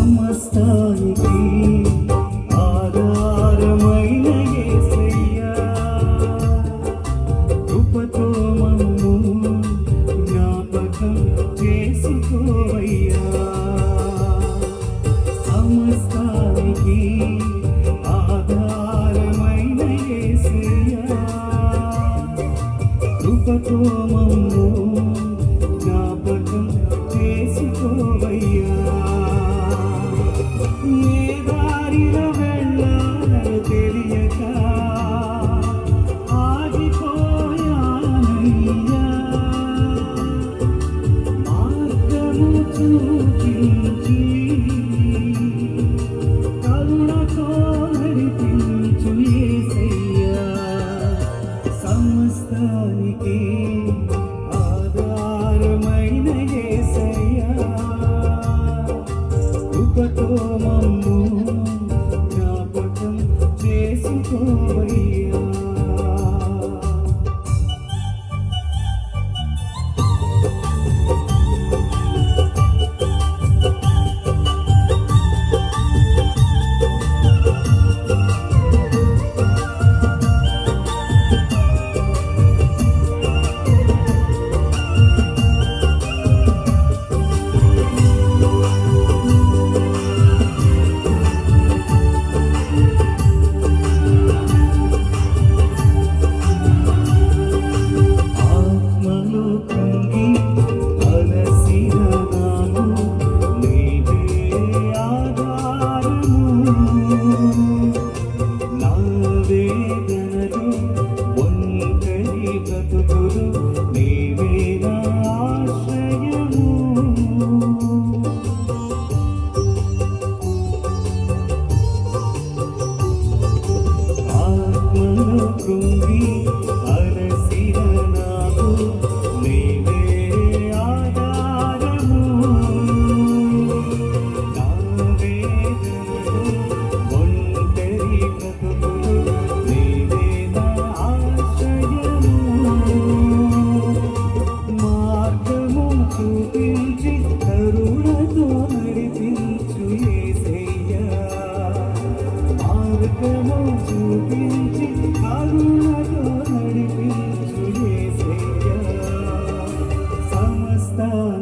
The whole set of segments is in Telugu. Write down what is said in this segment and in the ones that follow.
సమస్తానికి ఆధారమైన ఏసయ్యా. కృపతో మమ్ము జ్ఞాపకం చేసుకోవయ్యా. సమస్తానికి ఆధారమైన ఏసయ్యా. కృపతో మమ్ము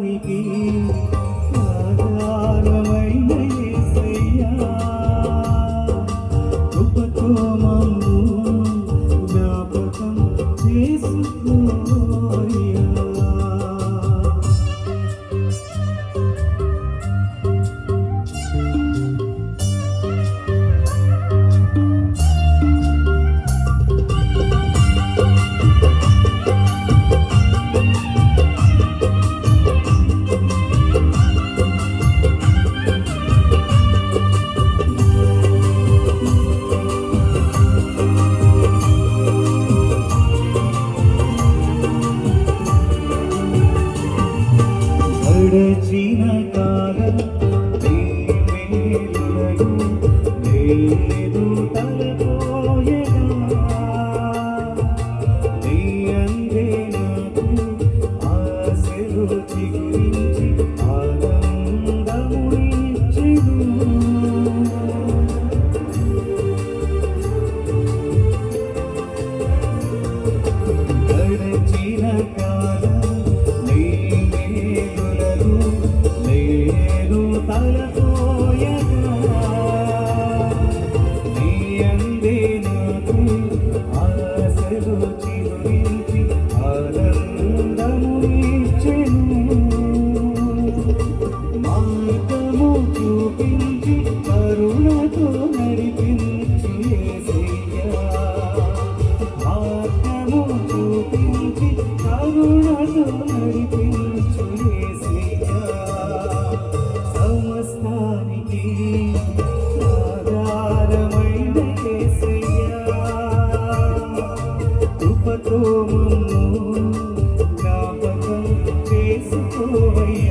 సమస్తానికి നീ foi